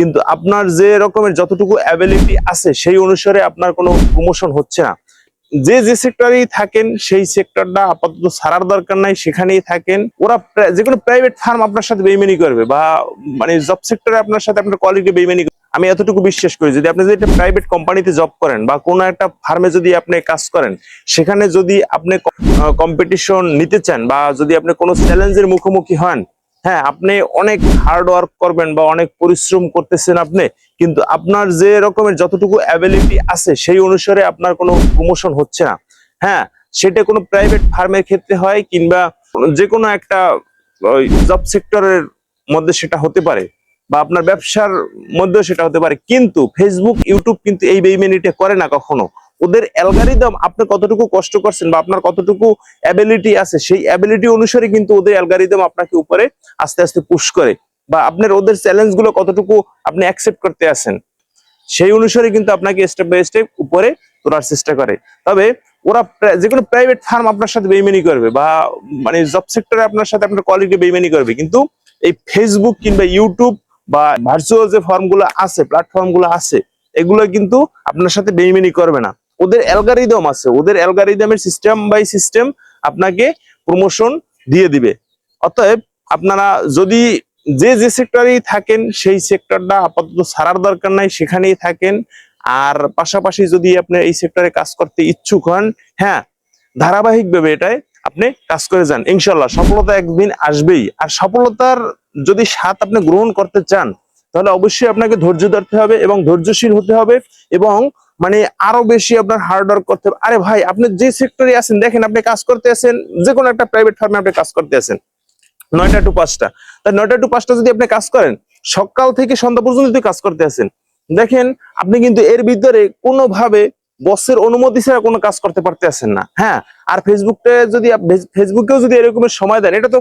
কিন্তু আপনার যে রকমের যতটুকু অ্যাবিলিটি আছে, সেই অনুসারে আপনার কোনো প্রমোশন হচ্ছে না যে যে সেক্টরেই থাকেন, সেই সেক্টরটা আপাতত ছাড়ার দরকার নাই, সেখানেই থাকেন ওরা যে কোনো প্রাইভেট ফার্ম আপনার সাথে বেইমানি করবে বা মানে জব সেক্টরে আপনার সাথে আপনার কোয়ালিটি বেইমানি। আমি এতটুকু বিশ্বাস করি, যদি আপনি যদি একটা প্রাইভেট কোম্পানিতে জব করেন বা কোনো একটা ফার্মে যদি আপনি কাজ করেন, সেখানে যদি আপনি কম্পিটিশন নিতে চান বা যদি আপনি কোনো চ্যালেঞ্জের মুখোমুখি হন হ্যাঁ আপনি অনেক হার্ড ওয়ার্ক করবেন বা অনেক পরিশ্রম করতেছেন আপনি, কিন্তু আপনার যে রকমের যতটুকু অ্যাবিলিটি আছে, সেই অনুসারে আপনার কোনো প্রমোশন হচ্ছে না। হ্যাঁ সেটা কোনো প্রাইভেট ফার্মের ক্ষেত্রে হয় কিংবা যে কোনো একটা জব সেক্টরের মধ্যে সেটা হতে পারে বা আপনার ব্যবসার মধ্যেও সেটা হতে পারে। কিন্তু ফেসবুক ইউটিউব কিন্তু এই বেইমেনিটা করে না কখনো। ওদের অ্যালগারিদম আপনি কতটুকু কষ্ট করছেন বা আপনার কতটুকু অ্যাবিলিটি আছে, সেই অ্যাবিলিটি অনুসারে কিন্তু ওদের অ্যালগারিদম আপনাকে উপরে আস্তে আস্তে পুশ করে বা আপনার ওদের চ্যালেঞ্জগুলো কতটুকু আপনি অ্যাকসেপ্ট করতে আছেন, সেই অনুসারে কিন্তু আপনাকে স্টেপ বাই স্টেপ উপরে তোলার চেষ্টা করে। তবে ওরা যে কোনো প্রাইভেট ফার্ম আপনার সাথে বেইমানি করবে বা মানে জব সেক্টরে আপনার সাথে আপনার কোয়ালিটি বেইমানি করবে, কিন্তু এই ফেসবুক কিংবা ইউটিউব বা ভার্চুয়াল যে ফর্মগুলো আছে প্ল্যাটফর্মগুলো আছে, এগুলো কিন্তু আপনার সাথে বেইমানি করবে না। ওদের অ্যালগারিদম আছে। ওদের অ্যালগারিদমের সিস্টেম বাই সিস্টেম আপনাকে প্রমোশন দিয়ে দিবে। অতএব আপনারা যদি যে যে সেক্টরেই থাকেন, সেই সেক্টরটা আপাতত ছাড়ার দরকার নাই, সেখানেই থাকেন। আর পাশাপাশি যদি আপনি এই সেক্টরে কাজ করতে ইচ্ছুক হন হ্যাঁ ধারাবাহিকভাবে এটাই আপনি কাজ করে যান। ইনশাল্লাহ সফলতা একদিন আসবেই। আর সফলতার যদি স্বাদ আপনি গ্রহণ করতে চান তাহলে অবশ্যই আপনাকে ধৈর্য ধরতে হবে এবং ধৈর্যশীল হতে হবে এবং মানে আরও বেশি আপনার হার্ড ওয়ার্ক করতে হবে। আরে ভাই, আপনি যে সেক্টরে আছেন, দেখেন আপনি কাজ করতে আছেন যে কোনো একটা প্রাইভেট ফার্মে আপনি কাজ করতে আছেন। নয়টা টু পাঁচটা। তা নয়টা টু পাঁচটা যদি আপনি কাজ করেন, সকাল থেকে সন্ধ্যা পর্যন্ত যদি কাজ করতে আছেন, দেখেন আপনি কিন্তু এর ভিতরে কোনোভাবে বসের অনুমতি ছাড়া কোনো কাজ করতে পারতে আছেন না। হ্যাঁ আর ফেসবুকটা যদি ফেসবুকেও যদি এরকমের সময় দেন, এটা তো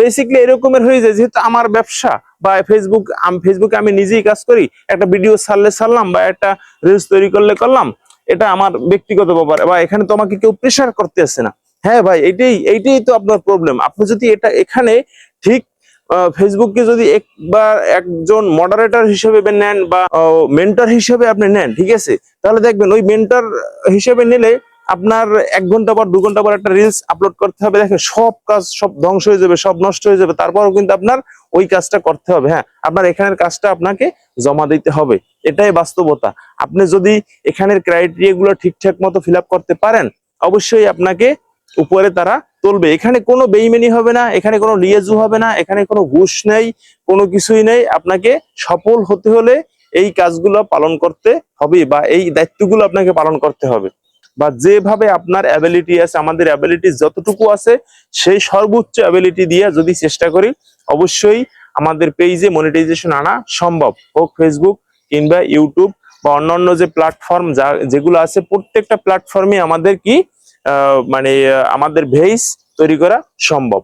বেসিকলি এরকমের হয়ে যায়, যেহেতু আমার ব্যবসা বা ফেসবুক, আম- ফেসবুকে আমি নিজেই কাজ করি, একটা ভিডিও ছাড়লে ছাড়লাম বা একটা রিলস তৈরি করলে করলাম, এটা আমার ব্যক্তিগত ব্যাপার বা এখানে তো আমাকে কেউ প্রেশার করতে আসে না। হ্যাঁ ভাই এইটাই এইটাই তো আপনার প্রবলেম আপনি যদি এটা এখানে ঠিক ফেসবুককে যদি একবার একজন মডারেটর হিসেবে নেন বা মেন্টর হিসেবে আপনি নেন, ঠিক আছে? তাহলে দেখবেন ওই মেন্টর হিসেবে নিলে আপনার এক ঘণ্টা পর, দু ঘণ্টা পর একটা রিলস আপলোড করতে হবে। দেখেন, সব কাজ সব ধ্বংস হয়ে যাবে, সব নষ্ট হয়ে যাবে। তারপরও কিন্তু আপনার ওই কাজটা করতে হবে হ্যাঁ? আপনার এখানের কাজটা আপনাকে জমা দিতে হবে। এটাই বাস্তবতা। আপনি যদি এখানের ক্রাইটেরিয়া গুলো ঠিকঠাক মতো ফিল করতে পারেন, অবশ্যই আপনাকে উপরে তারা তুলবে। এখানে কোনো বেইমেনি হবে না, এখানে কোনো লিয়েজু হবে না, এখানে কোনো ঘুষ নেই, কোনো কিছুই নেই। আপনাকে সফল হতে হলে এই কাজগুলো পালন করতে হবে বা এই দায়িত্বগুলো আপনাকে পালন করতে হবে। বা যেভাবে আপনার অ্যাবিলিটি আছে, আমাদের অ্যাবিলিটি যতটুকু আছে, সেই সর্বোচ্চ অ্যাবিলিটি দিয়ে যদি চেষ্টা করি, অবশ্যই আমাদের পেজে মনিটাইজেশন আনা সম্ভব। হোক ফেসবুক কিংবা ইউটিউব বা অন্যান্য যে প্ল্যাটফর্ম যা যেগুলো আছে, প্রত্যেকটা প্ল্যাটফর্মে আমাদের কি মানে আমাদের ভেইস তৈরি করা সম্ভব।